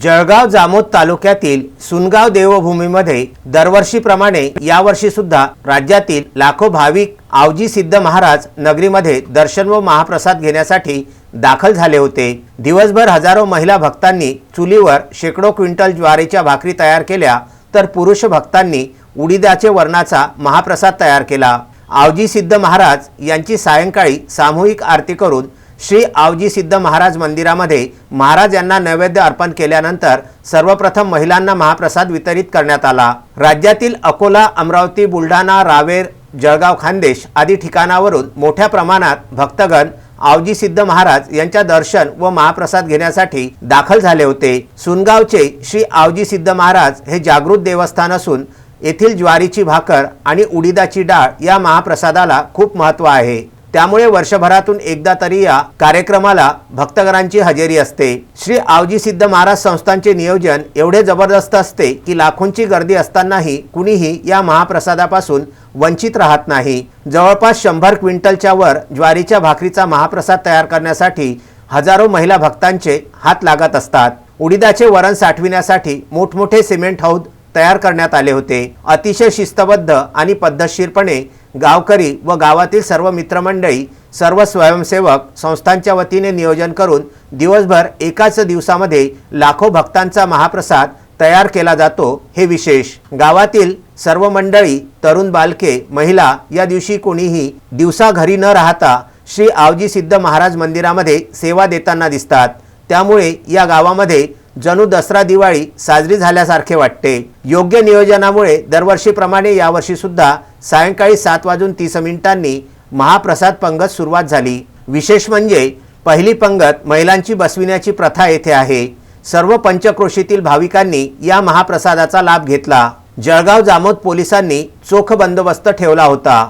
जळगाव जामोद तालुक्यातील सुनगाव देवभूमीमध्ये दरवर्षीप्रमाणे यावर्षी सुद्धा राज्यातील लाखो भाविक आवजी सिद्ध महाराज नगरीमध्ये दर्शन व महाप्रसाद घेण्यासाठी दाखल झाले होते. दिवसभर हजारो महिला भक्तांनी चुलीवर शेकडो क्विंटल ज्वारीच्या भाकरी तयार केल्या तर पुरुष भक्तांनी उडीदाचे वर्णाचा महाप्रसाद तयार केला. आवजी सिद्ध महाराज यांची सायंकाळी सामूहिक आरती करून श्री आवजी सिद्ध महाराज मंदिरामध्ये महाराज यांना नैवेद्य अर्पण केल्यानंतर सर्वप्रथम महिलांना महाप्रसाद वितरित करण्यात आला. राज्यातील अकोला अमरावती बुलढाणा रावेर जळगाव खानदेश आदी ठिकाणावरून मोठ्या प्रमाणात भक्तगण आवजी सिद्ध महाराज यांच्या दर्शन व महाप्रसाद घेण्यासाठी दाखल झाले होते. सुनगावचे श्री आवजी सिद्ध महाराज हे जागृत देवस्थान असून येथील ज्वारीची भाकर आणि उडीदाची डाळ या महाप्रसादाला खूप महत्त्व आहे. त्यामुळे वर्षभरातून एकदा तरी या कार्यक्रमाला भक्तगणांची हजेरी असते. श्री आवजी सिद्ध महाराज संस्थांचे नियोजन एवढे जबरदस्त असते की लाखोंची गर्दी असतानाही कुणीही या महाप्रसादापासून वंचित राहत नाही. जवळपास शंभर क्विंटलच्या वर ज्वारीच्या भाकरीचा महाप्रसाद तयार करण्यासाठी हजारो महिला भक्तांचे हात लागत असतात. उडीदाचे वरण साठविण्यासाठी मोठमोठे सिमेंट हौद तयार करण्यात आले होते. अतिशय शिस्तबद्ध आणि पद्धतशीरपणे गावकरी व गावातील सर्व मित्रमंडळी सर्व स्वयंसेवक संस्थांच्या वतीने नियोजन करून दिवसभर एकाच दिवसामध्ये लाखो भक्तांचा महाप्रसाद तयार केला जातो. हे विशेष गावातील सर्व मंडळी तरुण बालके महिला या दिवशी कोणीही दिवसा घरी न राहता श्री आवजी सिद्ध महाराज मंदिरामध्ये सेवा देताना दिसतात. त्यामुळे या गावामध्ये जणू दसरा दिवाळी साजरी झाल्यासारखे वाटते. योग्य नियोजनामुळे दरवर्षीप्रमाणे यावर्षी सुद्धा सायंकाळी सात वाजून तीस मिनिटांनी महाप्रसाद पंगत सुरुवात झाली. विशेष म्हणजे पहिली पंगत महिलांची बसविण्याची प्रथा येथे आहे. सर्व पंचक्रोशीतील भाविकांनी या महाप्रसादाचा लाभ घेतला. जळगाव जामोद पोलिसांनी चोख बंदोबस्त ठेवला होता.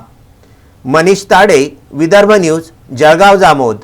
मनीष ताडे विदर्भ न्यूज जळगाव जामोद.